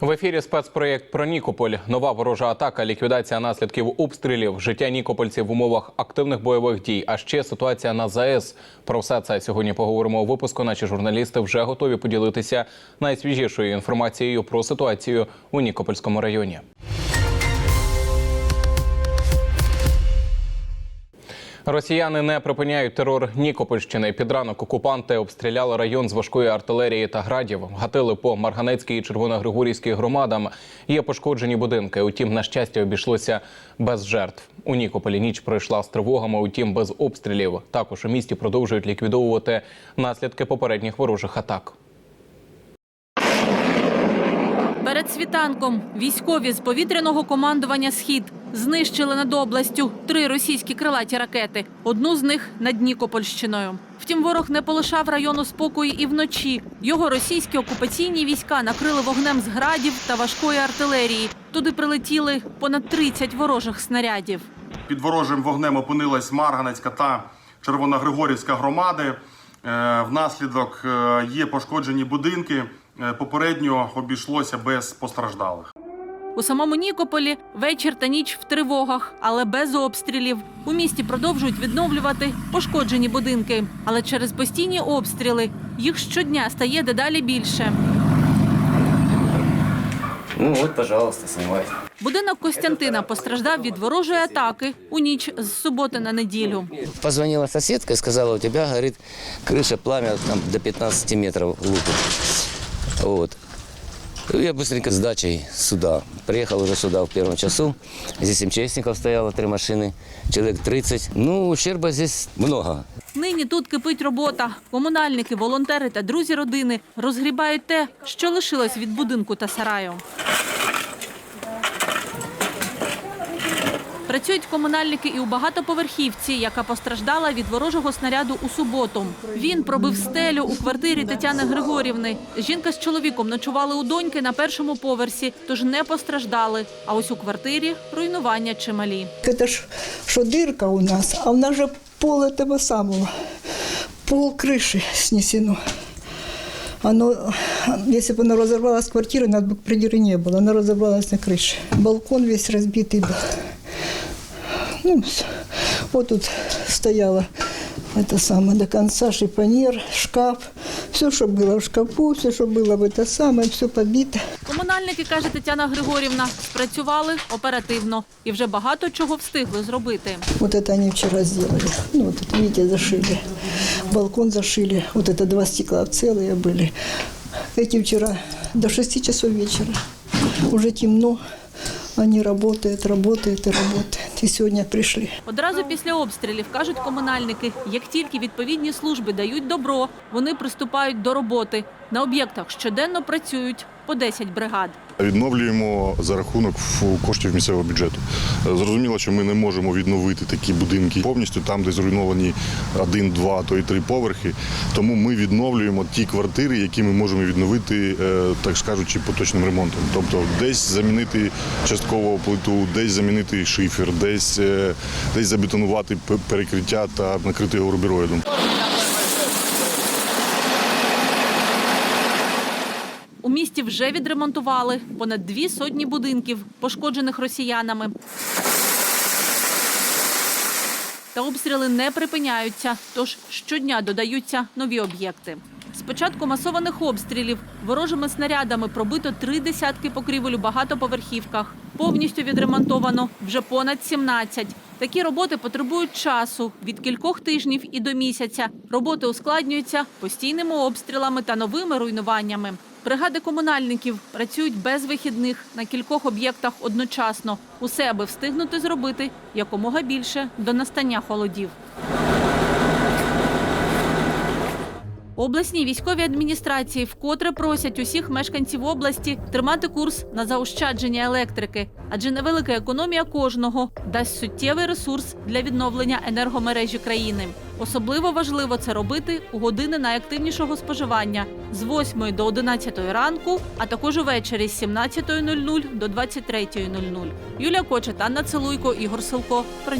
В ефірі спецпроєкт про Нікополь. Нова ворожа атака, ліквідація наслідків обстрілів, життя нікопольців в умовах активних бойових дій. А ще ситуація на ЗАЕС. Про все це сьогодні поговоримо у випуску. Наші журналісти вже готові поділитися найсвіжішою інформацією про ситуацію у Нікопольському районі. Росіяни не припиняють терор Нікопольщини. Під ранок окупанти обстріляли район з важкої артилерії та градів. Гатили по Марганецькій і Червоногригорівській громадам. Є пошкоджені будинки. Утім, на щастя, обійшлося без жертв. У Нікополі ніч пройшла з тривогами, утім без обстрілів. Також у місті продовжують ліквідовувати наслідки попередніх ворожих атак. Перед світанком військові з повітряного командування Схід знищили над областю три російські крилаті ракети. Одну з них над Нікопольщиною. Втім, ворог не полишав району спокою і вночі. Його російські окупаційні війська накрили вогнем з градів та важкої артилерії. Туди прилетіли понад 30 ворожих снарядів. Під ворожим вогнем опинилась Марганецька та Червоногригорівська громади. Е, Внаслідок е, є пошкоджені будинки. Е, Попередньо обійшлося без постраждалих. У самому Нікополі вечір та ніч в тривогах, але без обстрілів. У місті продовжують відновлювати пошкоджені будинки. Але через постійні обстріли їх щодня стає дедалі більше. Ну вот, пожалуйста, снимай. Будинок Костянтина постраждав від ворожої атаки у ніч з суботи на неділю. Позвонила соседка и сказала, у тебя горит крыша, пламя там, до 15 метров лупит. Вот. Я быстренько с дачей сюда. Приехал уже сюда в первом часу. Здесь МЧСников стояло, три машины, человек 30. Ну, ущерба здесь много. Нині тут кипить робота. Комунальники, волонтери та друзі родини розгрібають те, що лишилось від будинку та сараю. Працюють комунальники і у багатоповерхівці, яка постраждала від ворожого снаряду у суботу. Він пробив стелю у квартирі Тетяни Григорівни. Жінка з чоловіком ночували у доньки на першому поверсі, тож не постраждали. А ось у квартирі руйнування чималі. Это ж что дырка у нас, а у нас же пол этого самого, пол крыши снесено. Оно, если бы оно разорвалось квартира, нас бы квартиры не было, оно разорвалось на крыше. Балкон весь разбитый был. Ну, с- вот тут стояло это самое до конца шифонер, шкаф, все, что было в шкафу, все, что было в это самое, все побито. Комунальники, каже Тетяна Григорівна, спрацювали оперативно і вже багато чого встигли зробити. Вот это они вчера сделали. Ну, вот это, видите, зашили. Балкон зашили. Вот это два стекла целые были. Эти вчера до 6 часов вечера. Уже темно. Они работают, работают и работают. И сьогодні прийшли. Одразу після обстрілів кажуть комунальники, як тільки відповідні служби дають добро, вони приступають до роботи. На об'єктах щоденно працюють по 10 бригад. Відновлюємо за рахунок коштів місцевого бюджету. Е, Зрозуміло, що ми не можемо відновити такі будинки повністю там, де зруйновані один, два, то і три поверхи. Тому ми відновлюємо ті квартири, які ми можемо відновити, е, так скажучи, поточним ремонтом. Тобто десь замінити частково плиту, десь замінити шифер, десь, е, десь забетонувати перекриття та накрити його. Місті вже відремонтували понад дві сотні будинків, пошкоджених росіянами. Та обстріли не припиняються, тож щодня додаються нові об'єкти. З початку масованих обстрілів ворожими снарядами пробито три десятки покрівель у багатоповерхівках. Повністю відремонтовано вже понад 17. Такі роботи потребують часу від кількох тижнів і до місяця. Роботи ускладнюються постійними обстрілами та новими руйнуваннями. Бригади комунальників працюють без вихідних на кількох об'єктах одночасно. Усе аби встигнути зробити якомога більше до настання холодів. Обласні військові адміністрації вкотре просять усіх мешканців області тримати курс на заощадження електрики, адже невелика економія кожного дасть суттєвий ресурс для відновлення енергомережі країни. Особливо важливо це робити у години найактивнішого споживання з 8 до 11 ранку, а також увечері з 17.00 до 23.00. Юлія Кочет, Анна Целуйко, Ігор Силко. Про.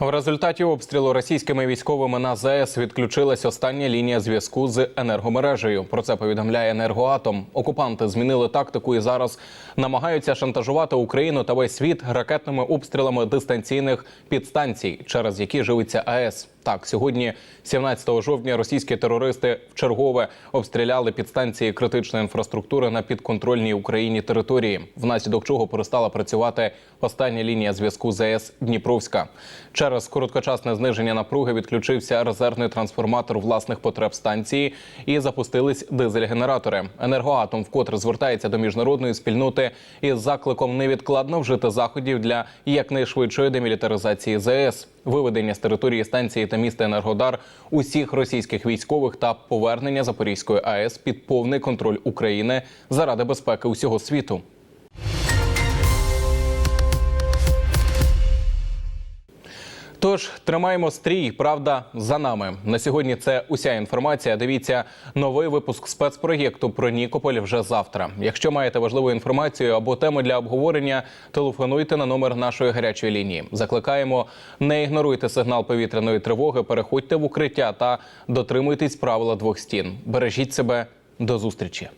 В результаті обстрілу російськими військовими на ЗАЕС відключилась остання лінія зв'язку з енергомережею. Про це повідомляє енергоатом. Окупанти змінили тактику і зараз намагаються шантажувати Україну та весь світ ракетними обстрілами дистанційних підстанцій, через які живиться АЕС. Так, сьогодні, 17 жовтня, російські терористи вчергове обстріляли підстанції критичної інфраструктури на підконтрольній Україні території, внаслідок чого перестала працювати остання лінія зв'язку ЗАЕС Дніпровська. Через короткочасне зниження напруги відключився резервний трансформатор власних потреб станції і запустились дизель-генератори. Енергоатом вкотре звертається до міжнародної спільноти із закликом невідкладно вжити заходів для якнайшвидшої демілітаризації ЗАЕС, виведення з території станції та міста Енергодар усіх російських військових та повернення Запорізької АЕС під повний контроль України заради безпеки усього світу. Тож тримаємо стрій. Правда за нами. На сьогодні це уся інформація. Дивіться новий випуск спецпроєкту про Нікополь вже завтра. Якщо маєте важливу інформацію або тему для обговорення, телефонуйте на номер нашої гарячої лінії. Закликаємо, не ігноруйте сигнал повітряної тривоги, переходьте в укриття та дотримуйтесь правила двох стін. Бережіть себе до зустрічі.